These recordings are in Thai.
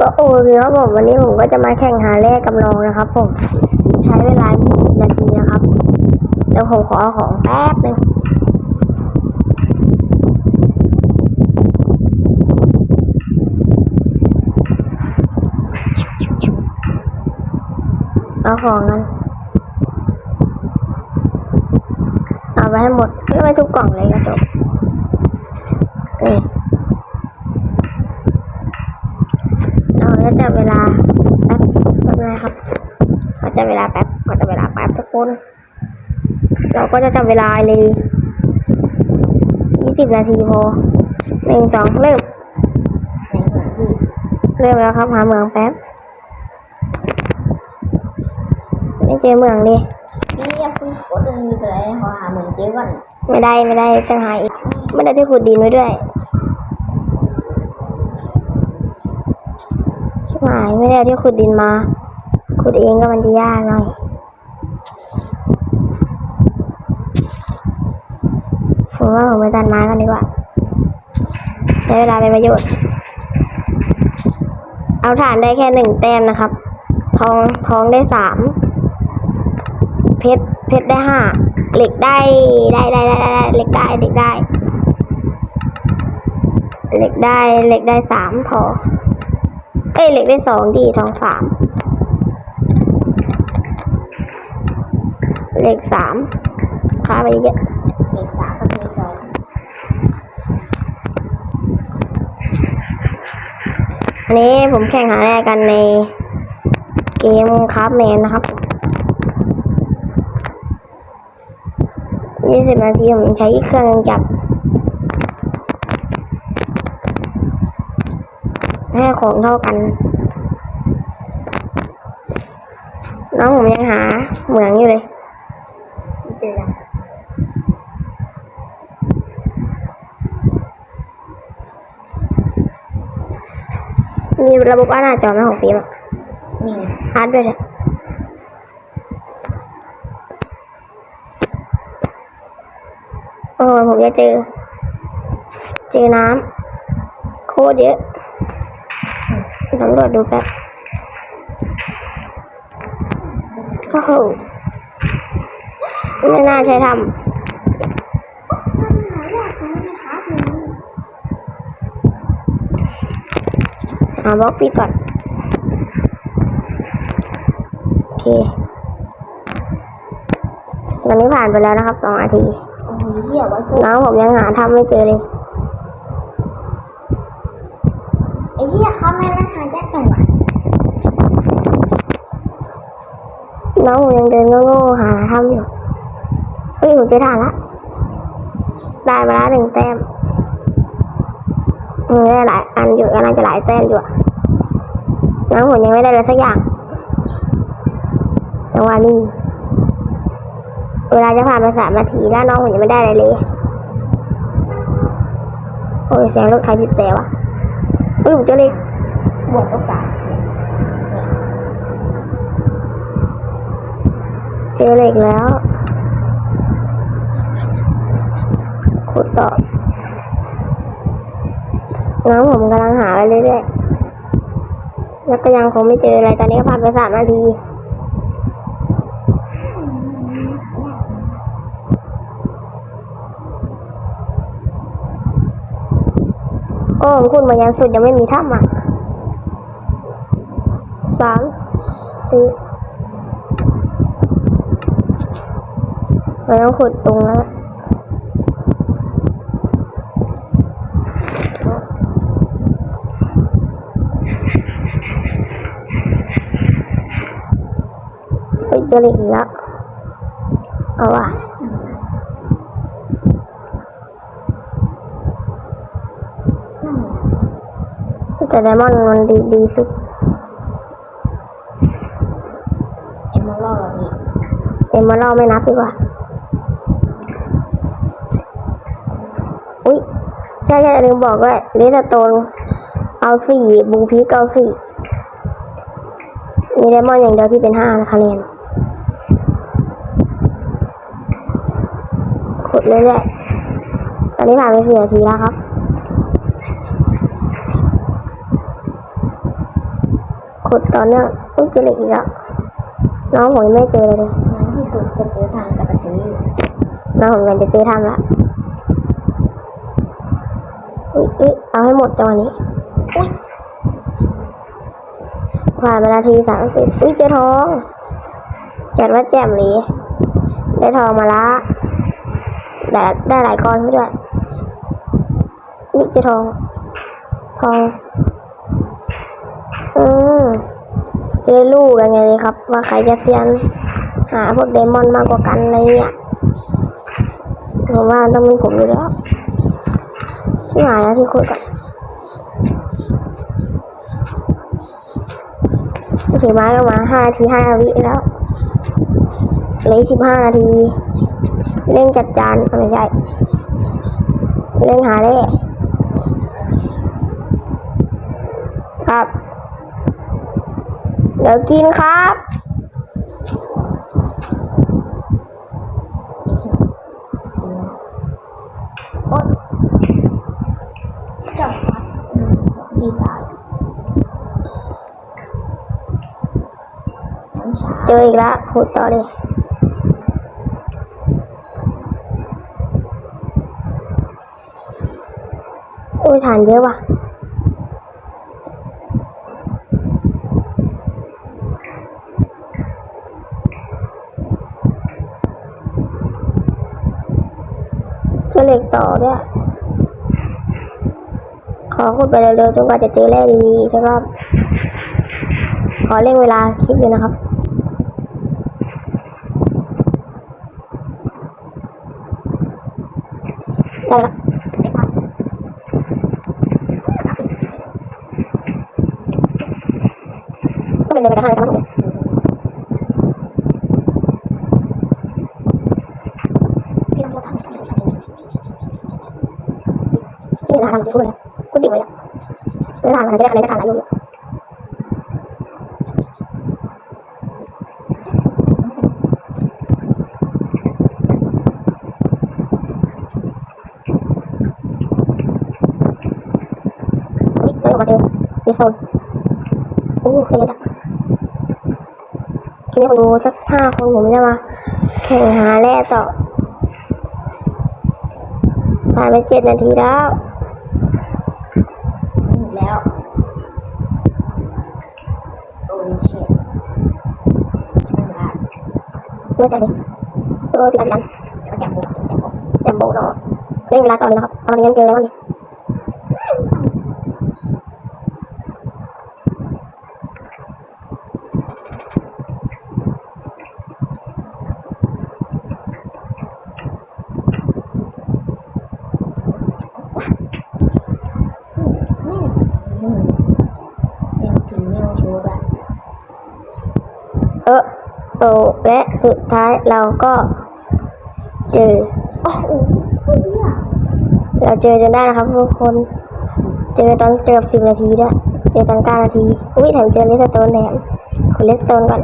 ก็โอเคครับผมวันนี้ผมก็จะมาแข่งหาแร่กับน้องนะครับ ผมใช้เวลา 20 นาทีนะครับเดี๋ยวผมขอเอาของแป๊บหนึงเอาของกันเอาไปให้หมดไม่ไปทุกกล่องเลยก็จบนี่ เราจะจับเวลาแป๊บแป๊บ นะครับเขาจะเวลาแป๊บเขาจะเวลาแป๊บทุกคน เราก็จะจับเวลาเลยยี่สิบนาทีพอหนึ่งสองเริ่มเริ่มแล้วครับหาเมืองแป๊บ ไม่เจอเมืองดินี่อย่าเพิ่งกดอันนี้ไปเลยขอหาเหมือนเจ๊ก่อน ไม่ได้ไม่ได้จะหาอีก ไม่ได้ที่ขุดดินไว้ด้วยชิบหายไม่ได้เอาที่ขุดดินมา ขุดเองก็มันจะยากหน่อยผมว่าผมไปตัดไม้กันดีกว่าใช้เวลาเป็นประโยชน์ เอาฐานได้แค่หนึ่งแต้มนะครับ ทองทองได้สามเพชรเพชรได้ห้าเหล็กได้ได้ได้ได้ได้เหล็กได้เหล็กได้เหล็กได้เหล็กได้สามพอ เอ้ยเหล็กได้สองดีทองสาม เล็กสามค้าไปเยอะเด็กสามกับเด็กสองอันนี้ผมแข่งหาแรกกันในเกมคราฟแมนนะครับยี่สิบนาทีผมใช้เครื่องจับ ให้ของเท่ากัน น้องผมยังหาเหมืองอยู่เลย เจอแล้วมีระบบอ่านหน้าจอไหมของฟิล์มอะมีฮาร์ดด้วยเลยโอ้ยผมจะเจอ เจอน้ำโคตรเยอะสำรวจดูแป๊บโอ้โห ไม่น่าใช่ทำหาบล็อกปีก่อนโอเควันนี้ผ่านไปแล้วนะครับสองนาทีโอ้โหเหี้ยไว้กูน้องผมยังหาทำไม่เจอเลยไอ้เหี้ยเขาไม่รักษาแจ็คสันวะน้องผมยังเดินโง่ๆหาทำอยู่ เฮ้ยผมเจอฐานละ ได้มาละหนึ่งแต้มเออได้หลายอันอยู่กำลังจะหลายแต้มอยู่อะน้องผมยังไม่ได้เลยสักอย่าง จังหวะนี้ เวลาจะผ่านไปสามนาทีแล้วน้องผมยังไม่ได้อะไรเลย โอ้ยเสียงรถใครบีบแต่วะเฮ้ยผมเจอเลยบวกตัวกลางเจอเหล็กแล้ว ขุด ต่อน้องผมกำลังหาไปเรื่อยๆแล้วก็ยังคงไม่เจออะไร ตอนนี้ก็ผ่านไปสามนาทีโอ้คุณมายันสุดยังไม่มีถ้ำอะสามสี่เราต้องขุดตรงแล้ว จอเหล็กอีกแล้วเอาว่ะแต่ไดมอนด์มันดีดีสุดเอ็มมาล่อเรานี่เอ็มมาเล่าไม่นับดีกว่า อุ้ยใช่ใช่ลืมบอกว่าเลสโตนเอาสี่บูพีกเอาสี่มีไดมอนด์อย่างเดียวที่เป็นห้าคะแนน ดเรื่อยๆตอนนี้ผ่านไปสี่นาทีแล้วครับขุดต่อเนื่องอุ้ยเจอเหล็กอีกแล้วน้องผมยังไม่เจอเลยดินั้นที่สุดก็เจอทางสัปดาห์น้องผมกำลังจะเจอถ้ำละอุ้ยอุ้ยเอาให้หมดจังหวะนี้อุ้ยผ่านมานาทีสามสิบอุ้ยเจอทองจัดว่าแจ่มเลยได้ทองมาละ ได้ได้หลายก้อนด้วยอุ้ยเจอทอง ทอง อืมจะได้รู้กันไงเลยครับ ว่าใครจะเซียน หาพวกเดมอนมากกว่ากันอะไรเนี่ยผมว่าต้องเป็นผมอยู่แล้วที่หมายแล้วที่คุยกันถือไม้ออกมาห้าทีห้าวิแล้วเลยสิบห้านาที เร่งจัดจานไม่ใช่เร่งหาได้ครับ เดี๋ยวกินครับ โอ๊ยจับฟัดดีตายน้ำชาเจออีกแล้วขุดต่อดิ อุ้ยฐานเยอะว่ะเจอเหล็กต่อด้วย ขอขุดไปเร็วๆจนกว่าจะเจอแร่ดีๆสักรอบขอเร่งเวลาคลิปเลยนะครับได้ละ ได้พัก ก็เป็นเดินไปกระทางกันมาสองเนี่ยพี่ต้องโทษทางไหน ที่เป็นทางที่คุณเลยคุณดิ่งเลยอะเจอทางมันจะได้คะแนนจากทางไหนอยู่นี่เลยออกมาเจอดีโซนโอ้เคยจับทีนี้ผมดูสักห้าคนผมจะมาแข่งหาแร่ต่อผ่านไปเจ็ดนาทีแล้วอีกแล้วโอ้ยเชี่ยมันละเมื่อใจดิโอ้ยพี่ตันพี่ตันจับบุกจับบุกแจมโบเนาะเร่งเวลาก่อนเลยนะครับตอนนี้ยังเจอแล้วนี่แม่เป็นถึงเมลชูดอะ เออ โตและสุดท้ายเราก็เจอเราเจอจนได้นะครับทุกคน เจอตอนเกือบสิบนาทีด้วยเจอตอนเก้านาทีอุ้ยแถมเจอเลสโตนแถมคุณเลสโตนก่อน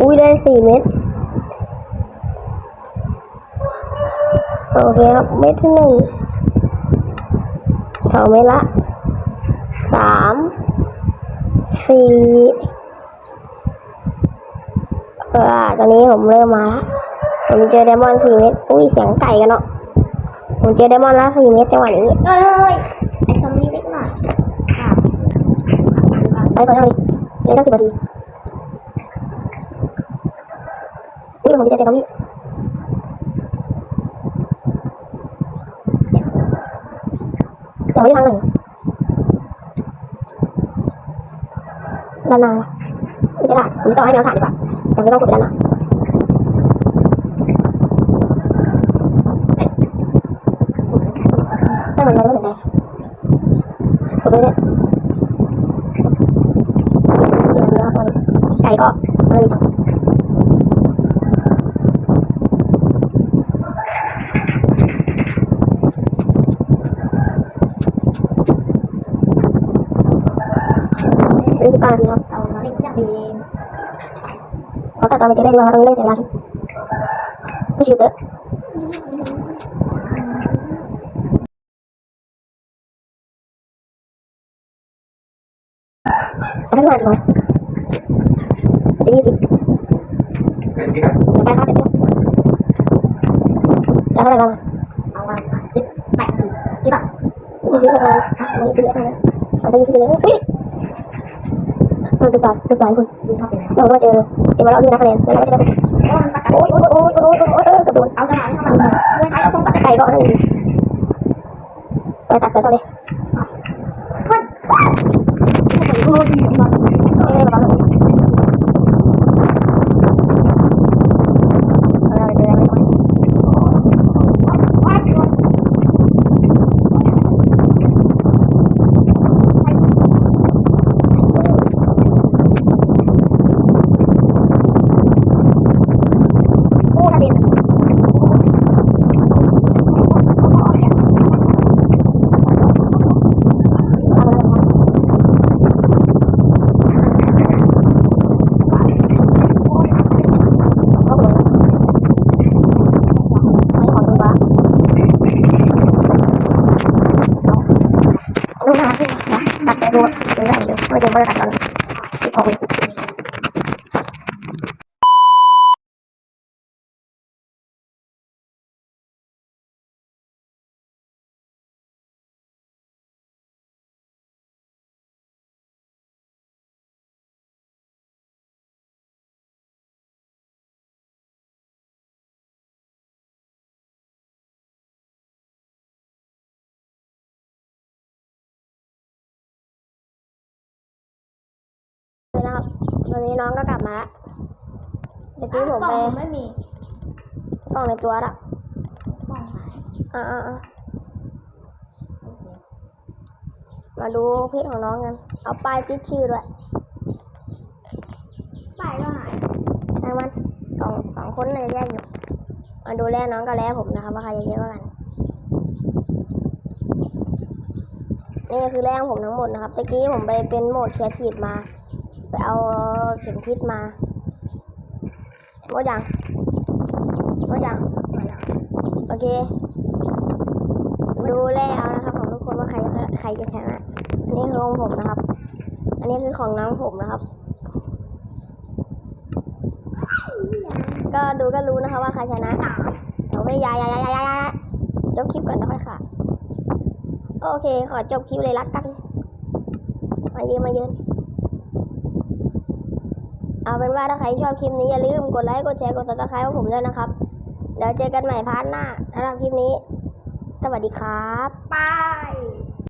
อุ้ยได้สี่เม็ดโอเคครับเม็ดที่หนึ่งสองเม็ดละ สามสี่เออตอนนี้ผมเริ่มมาละผมเจอไดมอนด์สี่เม็ดอุ้ยเสียงไก่กันเนาะผมเจอไดมอนด์ละสี่เม็ดจังหวะนี้เอ้ยไอ้ซอมบี้เล็กหน่อยค่ะไปก่อนเลยเลยตั้งสิบนาทีอุ้ยผมจะเจอกับพี่ยังไม่ทางไหน ด้านหน้าไม่จะถ่ายผมต่อให้แมวถ่ายดีกว่าแต่ไม่ต้องกดไปด้านหน้าถ้ามันไม่สนใจกดไปเลยไก่ก็ไม่มีทางนี่คือการนาทีครับเอามาเล่นจับเอง principal di kira dua orang ini lagi terus gitu apa gimana jadi apa cara apa awal masih lagi kita ada ดไม่ชิวเตอะสิบคนจะยี่สิบเป็นที่แบบไปครับเดี๋ยวจะเท่าซื้อาวันสิบแปดสิกาทยี่สิบเท่าไหร่วันนี้คือเยอะเท่าไหร่เอาไปยี่สิบเลยอุ้ยเอาตัวตายตัวตายคุณดูชอบเป็นไงเราก็เจอเอ็มเราเอาชนะคะแนนแล้วเราก็จะได้โอ้มันประกาศโอ้ยโอ้ยโอ้ยโอ้ยโอ้ยโอ้ยเออกระโดดเอาจังหวะนี้เข้ามาเลยมวยไทยเอาพงกับไก่ก็นั่นเองไปตัดไปต่อเลยเฮ้ยโอ้ดีมันเอ้ยระวังระวังเอาเราจะได้ไม่ไหว ว้าย โอ้กระเด็นเอาเลยครับเอาเลยครับไม่ขอดูบ้างดูหน้าที่นะตัดใจดูดูได้เลยไม่เจอไม่ได้ตัดตอนติดทองเลย เลยนะครับวันนี้น้องก็กลับมาแล้วเมื่อกี้ผมไปไม่มีกล่องในตัวละกล่องหายอ่าอ่าอ่าโอเคมาดูเพจของน้องกัน เอาป้ายติดชื่อด้วยป้ายก็หายทางมันสองสองคนเลยแยกอยู่ มาดูแลน้องกับแลผมนะครับว่าใครจะเยอะกว่ากันนี่คือแรงผมทั้งหมดนะครับตะกี้ผมไปเป็นโหมดแคทีฟมา ไปเอาเข็มทิศมาหมดยังหมดยังหมดแล้วโอเค ดูแลเอานะครับของทุกคนว่าใครจะใครจะชนะอันนี้คือของผมนะครับ อันนี้คือของน้องผมนะครับ ก็ดูก็รู้นะคะว่าใครชนะเอาไปยายายายายายาจบคลิปก่อนนะค่อยค่ะโอเค ขอจบคลิปเลยละกัน มาเยืนมาเยืน เอาเป็นว่าถ้าใครชอบคลิปนี้อย่าลืมกดไลค์กดแชร์กดติดตามให้ผมด้วยนะครับเดี๋ยวเจอกันใหม่พาร์ทหน้าสำหรับคลิปนี้ สวัสดีครับบาย